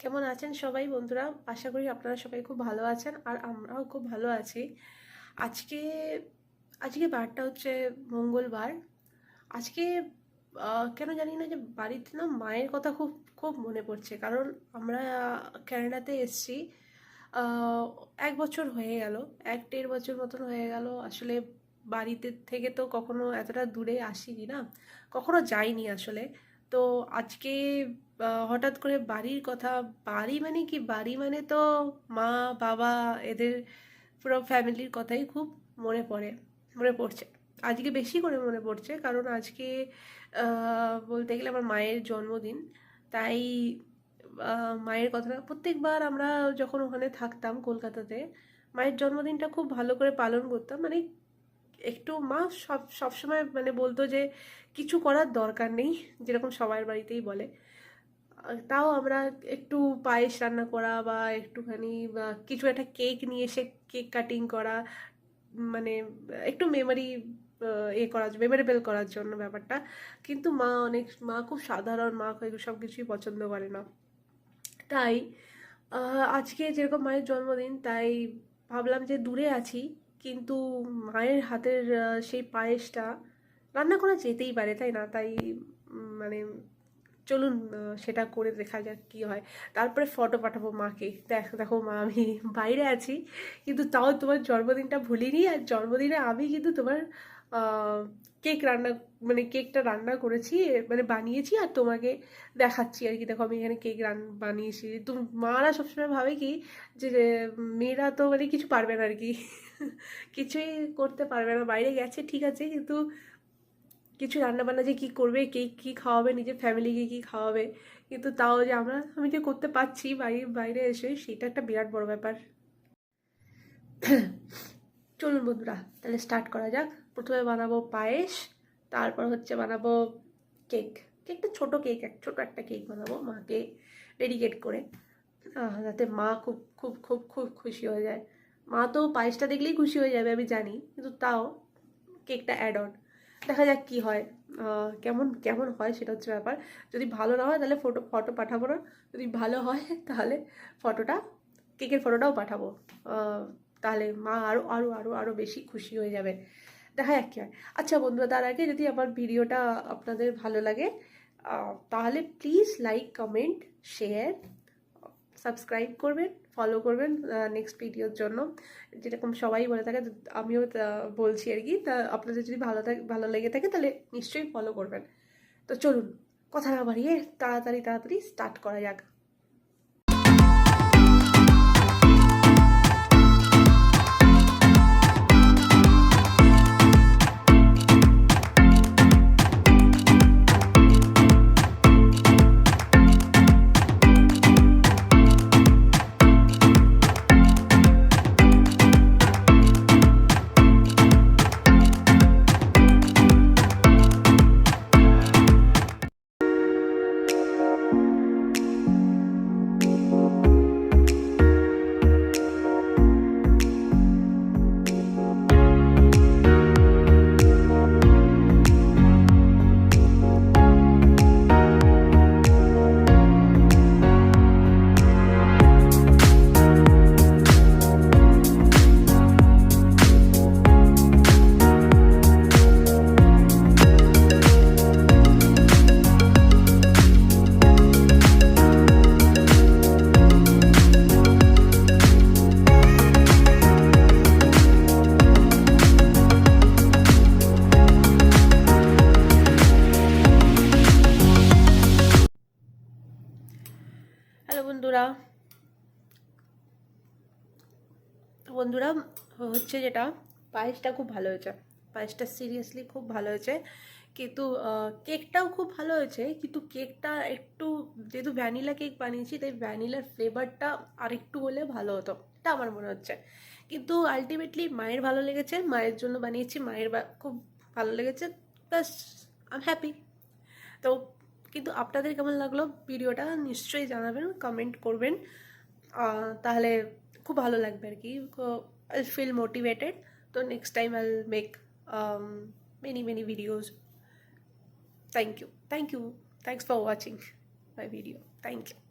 কেমন আছেন সবাই বন্ধুরা? আশা করি আপনারা সবাই খুব ভালো আছেন আর আমরাও খুব ভালো আছি। আজকে আজকে বারটা হচ্ছে মঙ্গলবার। আজকে কেন জানি না যে বাড়িতে না মায়ের কথা খুব খুব মনে পড়ছে। কারণ আমরা ক্যানাডাতে এসছি এক বছর হয়ে গেল, এক দেড় বছর মতন হয়ে গেল। আসলে বাড়িতে থেকে তো কখনো এতটা দূরে আসিনি না। কখনো যাইনি আসলে। তো আজকে হঠাৎ করে বাড়ির কথা, বাড়ি মানে কি? বাড়ি মানে তো মা, বাবা, এদের পুরো ফ্যামিলির কথাই খুব মনে পড়ে, মনে পড়ছে। আজকে বেশি করে মনে পড়ছে কারণ আজকে বলতে গেলে আমার মায়ের জন্মদিন। তাই মায়ের কথাটা প্রত্যেকবার আমরা যখন ওখানে থাকতাম কলকাতাতে, মায়ের জন্মদিনটা খুব ভালো করে পালন করতাম। মানে একটু মা সব সবসময় মানে বলতো যে কিছু করার দরকার নেই, যেরকম সবার বাড়িতেই বলে। তাও আমরা একটু পায়েস রান্না করা বা একটুখানি বা কিছু একটা কেক নিয়ে এসে কেক কাটিং করা মানে একটু মেমোরি এ করার মেমোরেবল করার জন্য ব্যাপারটা। কিন্তু মা অনেক, মা খুব সাধারণ, মা সব কিছুই পছন্দ করে না। তাই আজকে যেরকম মায়ের জন্মদিন, তাই ভাবলাম যে দূরে আছি। কিন্তু মায়ের হাতের সেই পায়েসটা রান্না করা যেতেই পারে, তাই না? তাই মানে চলুন সেটা করে দেখা যাক কি হয়। তারপরে ফটো পাঠাবো মাকে। দেখ, দেখো মা, আমি বাইরে আছি, কিন্তু তাও তোমার জন্মদিনটা ভুলিনি। আর জন্মদিনে আমি কিন্তু তোমার কেক রান্না মানে কেকটা রান্না করেছি মানে বানিয়েছি আর তোমাকে দেখাচ্ছি আর কি। দেখো, আমি এখানে কেক রান, বানিয়েছি। তুমি, মারা সবসময় ভাবে কি যে মেয়েরা তো মানে কিছু পারবে না আর কি। কিছুই করতে পারবে না। বাইরে গেছে, ঠিক আছে, কিন্তু কিছু রান্না বান্না যে কী করবে কে কী খাওয়াবে, নিজের ফ্যামিলিকে কী খাওয়াবে, কিন্তু তাও যে আমরা, আমি যে করতে পারছি বাড়ি বাইরে এসে, সেটা একটা বিরাট বড় ব্যাপার। চলুন বন্ধুরা, তাহলে স্টার্ট করা যাক। প্রথমে বানাবো পায়েস, তারপর হচ্ছে বানাবো কেক। কেকটা ছোট কেক, এক ছোটো একটা কেক বানাবো মাকে ডেডিকেট করে। যাতে মা খুব খুব খুব খুব খুশি হয়ে যায়। মা তো পায়েসটা দেখলেই খুশি হয়ে যাবে, আমি জানি, কিন্তু তাও কেকটা অ্যাড অন দেখা যাক কি হয়। কেমন কেমন হয় সেটা হচ্ছে ব্যাপার। যদি ভালো না হয় তাহলে ফটো ফটো পাঠাবো না। যদি ভালো হয় তাহলে ফটোটা কেকের ফটোটাও পাঠাবো। তাহলে মা আরও আরও আরও আরও বেশি খুশি হয়ে যাবে। দেখা যাক কী হয়। আচ্ছা বন্ধুরা, তার আগে যদি আমার ভিডিওটা আপনাদের ভালো লাগে তাহলে please like comment share subscribe করবেন ফলো করবেন নেক্সট ভিডিওর জন্য। যেরকম সবাই বলে থাকে আমিও বলছি আর কি, তা আপনাদের যদি ভালো থাকে, ভালো লেগে থাকে, তাহলে নিশ্চয়ই ফলো করবেন। তো চলুন, কথা না বাড়িয়ে তাড়াতাড়ি তাড়াতাড়ি স্টার্ট করা যাক। হ্যালো বন্ধুরা। বন্ধুরা, হচ্ছে যেটা, পায়েসটা খুব ভালো হয়েছে। পায়েসটা সিরিয়াসলি খুব ভালো হয়েছে। কিন্তু কেকটাও খুব ভালো হয়েছে, কিন্তু কেকটা একটু, যেহেতু ভ্যানিলা কেক বানিয়েছি, তাই ভ্যানিলার ফ্লেভারটা আরেকটু হলে ভালো হতো, এটা আমার মনে হচ্ছে। কিন্তু আলটিমেটলি মায়ের ভালো লেগেছে, মায়ের জন্য বানিয়েছি, মায়ের খুব ভালো লেগেছে প্লাস আম হ্যাপি তো কিন্তু আপনাদের কেমন লাগল ভিডিওটা নিশ্চয়ই জানাবেন কমেন্ট করবেন। আহ, তাহলে খুব ভালো লাগবে আর কি। আই ফিল মোটিভেটেড তো next time I make many many videos thank you thank you thanks for watching my video thank you